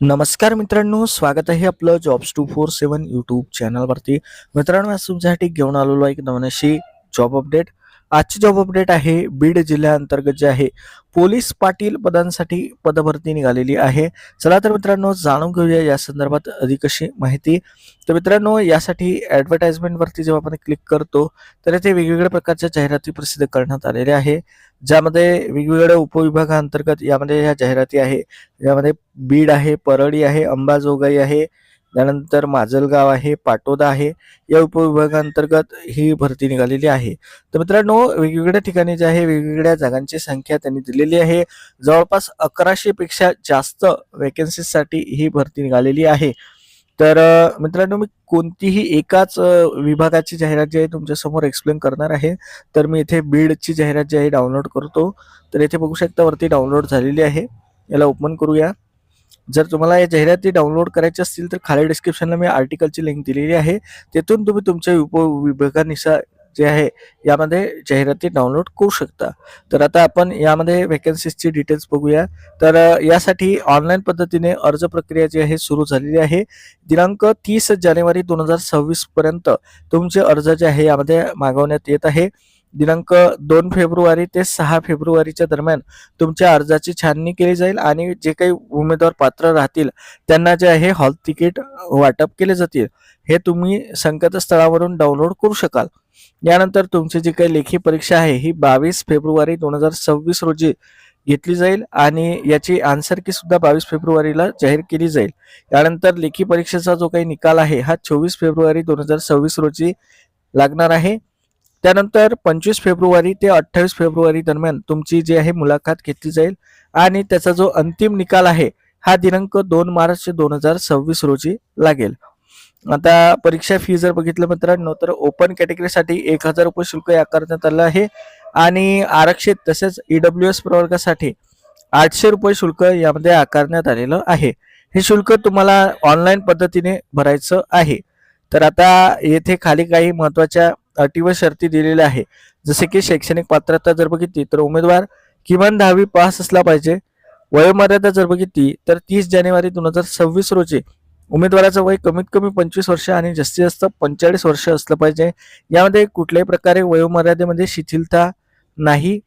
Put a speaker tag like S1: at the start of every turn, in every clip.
S1: नमस्कार मित्रांनो स्वागत आहे आपलं jobs two four seven YouTube चॅनलवरती मित्रांनो आज तुमच्यासाठी घेऊन आलेलो आहे एक नवनशी जॉब अपडेट आजची जॉब अपडेट आहे. बीड जिल्ह्याअंतर्गत जे आहे पोलीस पाटील पदांसाठी पदभरती निघालेली आहे. चला तर मित्रांनो जाणून घेऊया या संदर्भात अधिक अशी माहिती. तर मित्रांनो यासाठी ॲडव्हर्टाइजमेंटवरती जेव्हा आपण क्लिक करतो तर इथे वेगवेगळ्या प्रकारच्या जाहिराती प्रसिद्ध करण्यात आलेल्या आहे. ज्यामध्ये वेगवेगळ्या उपविभागाअंतर्गत यामध्ये ह्या जाहिराती आहे. यामध्ये बीड आहे परळी आहे अंबाजोगाई आहे त्यानंतर माजलगाव आहे पाटोदा आहे. या उपविभागांतर्गत ही भरती निघालेली आहे. तर मित्रांनो वेगवेगळ्या ठिकाणी जे आहे वेगवेगळ्या जागांची संख्या त्यांनी दिलेली आहे. जवळपास अकराशे पेक्षा जास्त वेकेन्सीसाठी ही भरती निघालेली आहे. तर मित्रांनो मी कोणतीही एकाच विभागाची जाहिरात जी आहे तुमच्यासमोर एक्सप्लेन करणार आहे. तर मी इथे बीडची जाहिरात जी आहे डाउनलोड करतो. तर इथे बघू शकता वरती डाउनलोड झालेली आहे. याला ओपन करूया. जर तुम्हाला या जाहिराती डाउनलोड करायची असतील तर खाली डिस्क्रिप्शनला मी आर्टिकलची लिंक दिलेली आहे. तिथून तुम्ही तुमच्या उपविभागानुसार जे आहे यामध्ये जाहिराती डाउनलोड करू शकता. तर आता आपण यामध्ये वेकन्सीजची डिटेल्स बघूया. तर यासाठी ऑनलाईन पद्धतीने अर्ज प्रक्रिया जी आहे सुरू झालेली आहे. दिनांक तीस जानेवारी दोन हजार सव्वीसपर्यंत तुमचे अर्ज जे आहे यामध्ये मागवण्यात येत आहे. दिनांक दोन फेब्रुवारी ते सहा फेब्रुवारीच्या दरम्यान तुमच्या अर्जाची छाननी केली जाईल आणि जे काही उमेदवार पात्र राहतील त्यांना जे आहे हॉल तिकीट वाटप केले जातील. हे तुम्ही संकेतस्थळावरून डाउनलोड करू शकाल. यानंतर तुमची जी काही लेखी परीक्षा आहे ही बावीस फेब्रुवारी दोन हजार सव्वीस रोजी घेतली जाईल आणि याची आन्सर की सुद्धा बावीस फेब्रुवारीला जाहीर केली जाईल. यानंतर लेखी परीक्षेचा जो काही निकाल आहे हा चोवीस फेब्रुवारी दोन हजार सव्वीस रोजी लागणार आहे. त्यानंतर पंचवीस फेब्रुवारी ते अठ्ठावीस फेब्रुवारी दरम्यान तुमची जी आहे मुलाखत घेतली जाईल आणि त्याचा जो अंतिम निकाल आहे हा दिनांक दोन मार्च दोन हजार सव्वीस रोजी लागेल. आता परीक्षा फी जर बघितलं मित्रांनो तर ओपन कॅटेगरीसाठी एक हजार रुपये शुल्क आकारण्यात आलं आहे आणि आरक्षित तसेच ईडब्ल्यू एस प्रवर्गासाठी आठशे रुपये शुल्क यामध्ये आकारण्यात आलेलं आहे. हे शुल्क तुम्हाला ऑनलाईन पद्धतीने भरायचं आहे. तर आता येथे खाली काही महत्त्वाच्या अटी व शर्ती दिलेल्या आहे. जसे की शैक्षणिक पात्रता जर बघितली तर उमेदवार किमान दहावी पास असला पाहिजे. वयोमर्यादा जर बघितली तर तीस जानेवारी दोन हजार सव्वीस रोजी उमेदवाराचं वय कमीत कमी पंचवीस वर्ष आणि जास्तीत जास्त पंचेचाळीस वर्ष असलं पाहिजे. यामध्ये कुठल्याही प्रकारे वयोमर्यादेमध्ये शिथिलता नाही.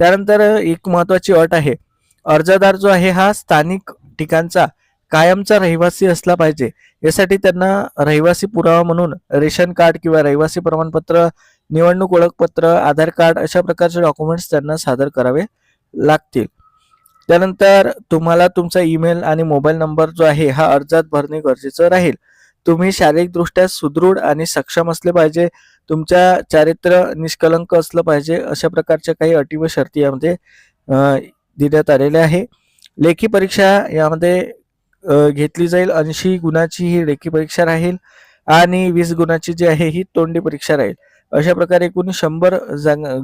S1: त्यानंतर एक महत्वाची अट आहे. अर्जदार जो आहे हा स्थानिक ठिकाणचा कायमचा रहिवासी असला पाहिजे. यासाठी त्यांना रहिवासी पुरावा म्हणून रेशन कार्ड किंवा रहिवासी प्रमाणपत्र निवडणूक ओळखपत्र आधार कार्ड अशा प्रकारचे डॉक्युमेंट्स त्यांना सादर करावे लागतील. त्यानंतर तुम्हाला तुमचा ईमेल आणि मोबाईल नंबर जो आहे हा अर्जात भरणे गरजेचं राहील. तुम्ही शारीरिकदृष्ट्या सुदृढ आणि सक्षम असले पाहिजे. तुमच्या चारित्र्य निष्कलंक असलं पाहिजे अशा प्रकारच्या काही अटी व शर्ती यामध्ये देण्यात आलेल्या आहे. लेखी परीक्षा यामध्ये घेतली जाईल. ऐंशी गुणाची ही लेखी परीक्षा राहील आणि वीस गुणाची जी आहे ही तोंडी परीक्षा राहील. अशा प्रकारे एकूण शंभर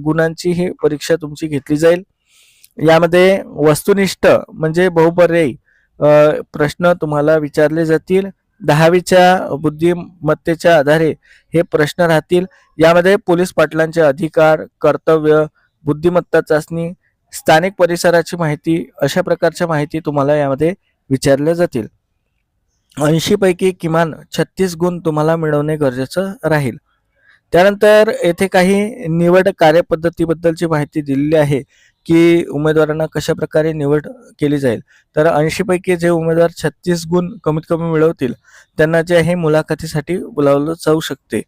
S1: गुणांची ही परीक्षा तुमची घेतली जाईल. यामध्ये वस्तुनिष्ठ म्हणजे बहुपर्यायी प्रश्न तुम्हाला विचारले जातील. दहावीच्या बुद्धिमत्तेच्या आधारे हे प्रश्न राहतील. यामध्ये पोलीस पाटलांचे अधिकार कर्तव्य बुद्धिमत्ता चाचणी स्थानिक परिसराची माहिती अशा प्रकारच्या माहिती तुम्हाला यामध्ये विचारल्या जातील. ऐंशीपैकी किमान छत्तीस गुण तुम्हाला मिळवणे गरजेचं राहील. त्यानंतर येथे काही निवड कार्यपद्धतीबद्दलची माहिती दिलेली आहे की उमेदवारांना कशा प्रकारे निवड केली जाईल. तर ऐंशीपैकी जे उमेदवार छत्तीस गुण कमीत कमी मिळवतील त्यांना जे आहे मुलाखतीसाठी बोलावलं जाऊ शकते.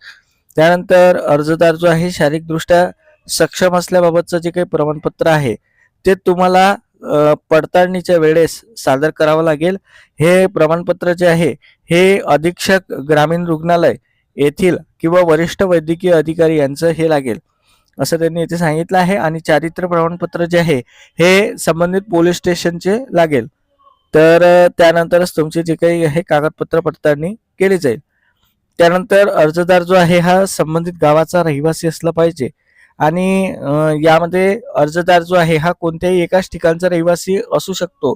S1: त्यानंतर अर्जदार जो आहे शारीरिकदृष्ट्या सक्षम असल्याबाबतचं जे काही प्रमाणपत्र आहे ते तुम्हाला पडताळणीच्या वेळेस सादर करावं लागेल. हे प्रमाणपत्र जे आहे हे अधीक्षक ग्रामीण रुग्णालय येथील किंवा वरिष्ठ वैद्यकीय अधिकारी यांचं हे लागेल. असं त्यांनी येथे सांगितलं आहे आणि चारित्र्य प्रमाणपत्र जे आहे हे संबंधित पोलीस स्टेशनचे लागेल. तर त्यानंतरच तुमचे जे काही आहे कागदपत्र पडताळणी केली जाईल. त्यानंतर अर्जदार जो आहे हा संबंधित गावाचा रहिवासी असला पाहिजे. आणि यामध्ये अर्जदार जो आहे हा कोणत्याही एकाच ठिकाणचा रहिवासी असू शकतो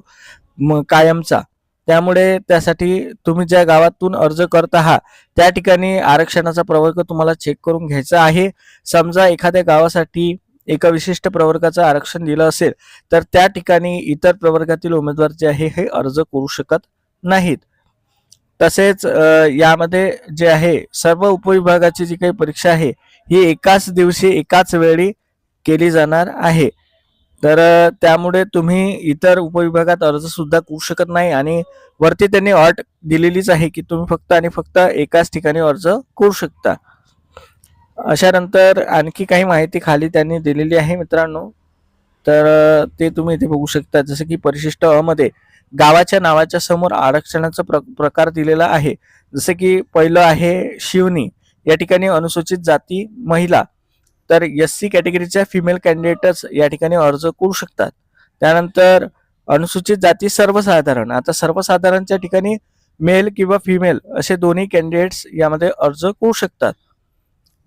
S1: कायमचा. त्यामुळे त्यासाठी तुम्ही ज्या गावातून अर्ज करत आहात त्या ठिकाणी आरक्षणाचा प्रवर्ग तुम्हाला चेक करून घ्यायचा आहे. समजा एखाद्या गावासाठी एका विशिष्ट प्रवर्गाचं आरक्षण दिलं असेल तर त्या ठिकाणी इतर प्रवर्गातील उमेदवार जे आहे हे अर्ज करू शकत नाहीत. तसेच यामध्ये जे आहे सर्व उपविभागाची जी काही परीक्षा आहे ही एकाच दिवशी एकाच वेळी केली जाणार आहे. तर त्यामुळे तुम्ही इतर उपविभागात अर्ज सुद्धा करू शकत नाही आणि वरती त्यांनी अट दिलेलीच आहे की तुम्ही फक्त आणि फक्त एकाच ठिकाणी अर्ज करू शकता. अशा नंतर आणखी काही माहिती खाली त्यांनी दिलेली आहे मित्रांनो. तर ते तुम्ही इथे बघू शकता. जसं की परिशिष्ट अ मध्ये गावाच्या नावाच्या समोर आरक्षणाचा प्र प्रकार दिलेला आहे. जसं की पहिलं आहे शिवनी. या ठिकाणी अनुसूचित जाती महिला तर एस सी कॅटेगरीच्या फिमेल कॅन्डिडेटच या ठिकाणी अर्ज करू शकतात. त्यानंतर अनुसूचित जाती सर्वसाधारण आता सर्वसाधारणच्या ठिकाणी मेल किंवा फिमेल असे दोन्ही कॅन्डिडेट्स यामध्ये अर्ज करू शकतात.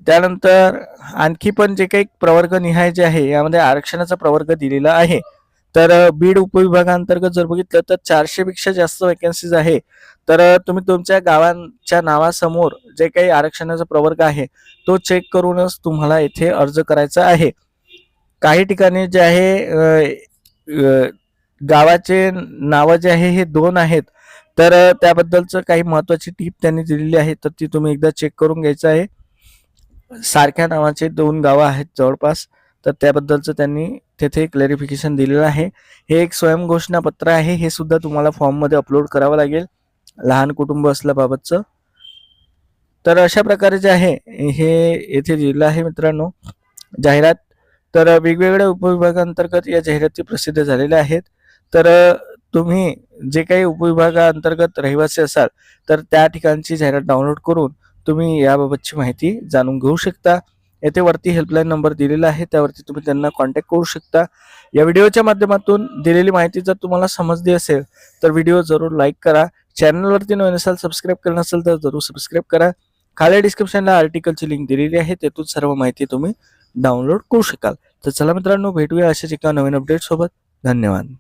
S1: त्यानंतर आणखी पण जे काही प्रवर्ग निहाय जे आहे यामध्ये आरक्षणाचा प्रवर्ग दिलेला आहे. तर बीड उपविभागांतर्गत जर बघितलं तर चारशे पेक्षा जास्त वॅकन्सीज आहे. तर तुम्ही तुमच्या गावांच्या नावासमोर जे काही आरक्षणाचा प्रवर्ग आहे तो चेक करूनच तुम्हाला इथे अर्ज करायचा आहे. काही ठिकाणी जे आहे गावाचे नावं जे आहे हे दोन आहेत. तर त्याबद्दलचं काही महत्वाची टीप त्यांनी दिलेली आहे तर ती तुम्ही एकदा चेक करून घ्यायचं आहे. सारख्या नावाचे दोन गावं आहेत जवळपास. तर त्याबद्दलचं त्यांनी तेथे क्लॅरिफिकेशन दिलेलं आहे. हे एक स्वयंघोषणा पत्र आहे. हे सुद्धा तुम्हाला फॉर्ममध्ये अपलोड करावं लागेल. लहान कुटुंब असल्याबाबतचं. तर अशा प्रकारे जे आहे हे येथे दिलेलं आहे मित्रांनो. जाहिरात. तर वेगवेगळ्या उपविभागांतर्गत या जाहिराती प्रसिद्ध झालेल्या आहेत. तर तुम्ही जे काही उपविभागांतर्गत रहिवासी असाल तर त्या ठिकाणची जाहिरात डाउनलोड करून तुम्ही याबाबतची माहिती जाणून घेऊ शकता. येथे वरती हेल्पलाईन नंबर दिलेला आहे. त्यावरती तुम्ही त्यांना कॉन्टॅक्ट करू शकता. या व्हिडिओच्या माध्यमातून दिलेली माहिती जर तुम्हाला समजली असेल तर व्हिडिओ जरूर लाईक करा. चॅनलवरती नवीन असाल सबस्क्राईब करणं असेल तर जरूर सबस्क्राईब करा. खाली डिस्क्रिप्शनला आर्टिकलची लिंक दिलेली आहे. तेथून सर्व माहिती तुम्ही डाउनलोड करू शकाल. तर चला मित्रांनो भेटूया अशाच एका नवीन अपडेटसोबत धन्यवाद.